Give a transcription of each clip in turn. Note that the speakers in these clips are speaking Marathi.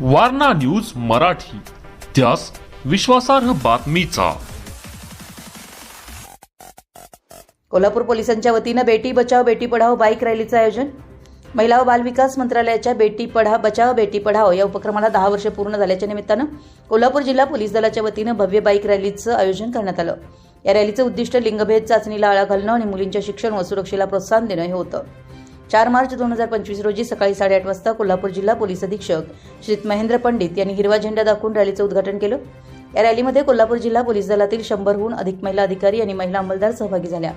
वारणा न्यूज मराठी. त्यास विश्वासार्ह बातमीचा. कोल्हापूर पोलिसांच्या वतीनं बेटी बचाव बेटी पढाओ बाईक रॅलीचं आयोजन. महिला व बालविकास मंत्रालयाच्या बेटी पढा बचाव बेटी पढाओ या उपक्रमाला दहा वर्ष पूर्ण झाल्याच्या निमित्तानं कोल्हापूर जिल्हा पोलीस दलाच्या वतीनं भव्य बाईक रॅलीचं आयोजन करण्यात आलं. या रॅलीचं उद्दिष्ट लिंगभेद चाचणीला आळा घालणं आणि मुलींच्या शिक्षण व सुरक्षेला प्रोत्साहन देणं हे होतं. चार मार्च दोन हजार पंचवीस रोजी सकाळी साडेआठ वाजता कोल्हापूर जिल्हा पोलीस अधीक्षक श्री महेंद्र पंडित यांनी हिरवा झेंडा दाखवून रॅलीचं उद्घाटन केलं. या रॅलीमध्ये कोल्हापूर जिल्हा पोलीस दलातील शंभरहून अधिक महिला अधिकारी आणि महिला अंमलदार सहभागी झाल्या.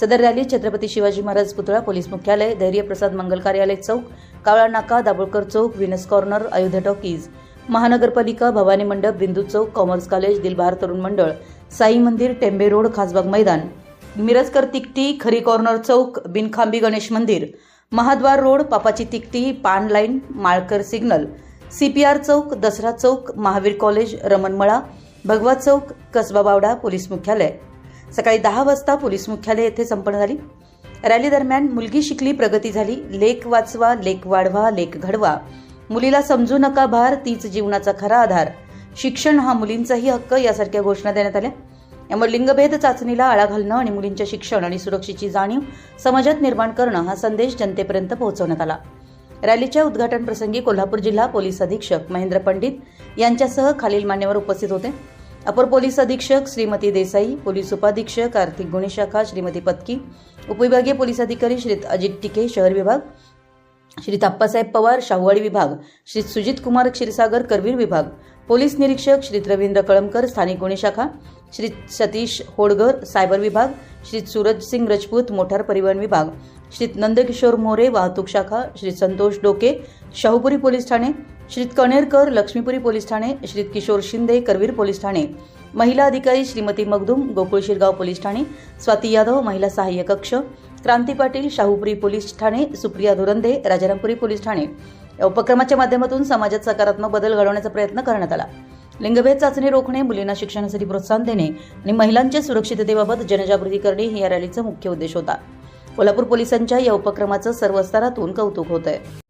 सदर रॅलीत छत्रपती शिवाजी महाराज पुतळा पोलीस मुख्यालय धैर्यप्रसाद मंगल कार्यालय चौक कावळा नाका दाभोळकर चौक विनस कॉर्नर अयोध्या टॉकीज महानगरपालिका भवानी मंडप बिंदू चौक कॉमर्स कॉलेज दिलभार तरुण मंडळ साई मंदिर टेंबे रोड खासबाग मैदान मिरजकर तिकटी खरी कॉर्नर चौक बिनखांबी गणेश मंदिर. महाद्वार रोड पापाची तिकटी पान लाईन माळकर सिग्नल. सीपीआर चौक दसरा चौक महावीर कॉलेज रमणमळा. भगवा चौक कसबा बावडा पोलीस मुख्यालय. सकाळी दहा वाजता पोलीस मुख्यालय येथे संपन्न झाली. रॅली दरम्यान मुलगी शिकली प्रगती झाली. लेख वाचवा लेख वाढवा लेख घडवा. मुलीला समजू नका भार तीच जीवनाचा खरा आधार. शिक्षण हा मुलींचाही हक्क यासारख्या घोषणा देण्यात आल्या. यामुळे लिंगभेद चाचणीला आळा घालणं आणि मुलींच्या शिक्षण आणि सुरक्षेची जाणीव समाजात निर्माण करणं हा संदेश जनतेपर्यंत पोहोचवण्यात आला. रॅलीच्या उद्घाटन प्रसंगी कोल्हापूर जिल्हा पोलीस अधीक्षक महेंद्र पंडित यांच्यासह खालील मान्यवर उपस्थित होते. अपर पोलीस अधीक्षक श्रीमती देसाई पोलीस उपाधीक्षक आर्थिक गुन्हे शाखा श्रीमती पत्की उपविभागीय पोलीस अधिकारी श्री अजित टिके शहर विभाग श्री ताप्पासाहेब पवार शाहूवाडी विभाग श्री सुजित कुमार क्षीरसागर करवीर विभाग पोलीस निरीक्षक श्री रवींद्र कळमकर स्थानिक गुन्हे शाखा श्री सतीश होडगर सायबर विभाग श्री सूरज सिंग रजपूत मोटार परिवहन विभाग श्री नंदकिशोर मोरे वाहतूक शाखा श्री संतोष डोके शाहूपुरी पोलीस ठाणे श्री कणेरकर लक्ष्मीपुरी पोलीस ठाणे श्री किशोर शिंदे करवीर पोलीस ठाणे महिला अधिकारी श्रीमती मगदूम गोकुळ शिरगाव पोलीस ठाणे स्वाती यादव महिला सहाय्य कक्ष क्रांती पाटील शाहूपुरी पोलीस ठाणे सुप्रिया धुरंदे राजारामपुरी पोलीस ठाणे. या उपक्रमाच्या माध्यमातून समाजात सकारात्मक बदल घडवण्याचा प्रयत्न करण्यात आला. लिंगभेद चाचणी रोखणे मुलींना शिक्षणासाठी प्रोत्साहन देणे आणि महिलांच्या सुरक्षिततेबाबत जनजागृती करणे हे या रॅलीचा मुख्य उद्देश होता. कोल्हापूर पोलिसांच्या या उपक्रमाचं सर्व स्तरातून कौतुक होत आहे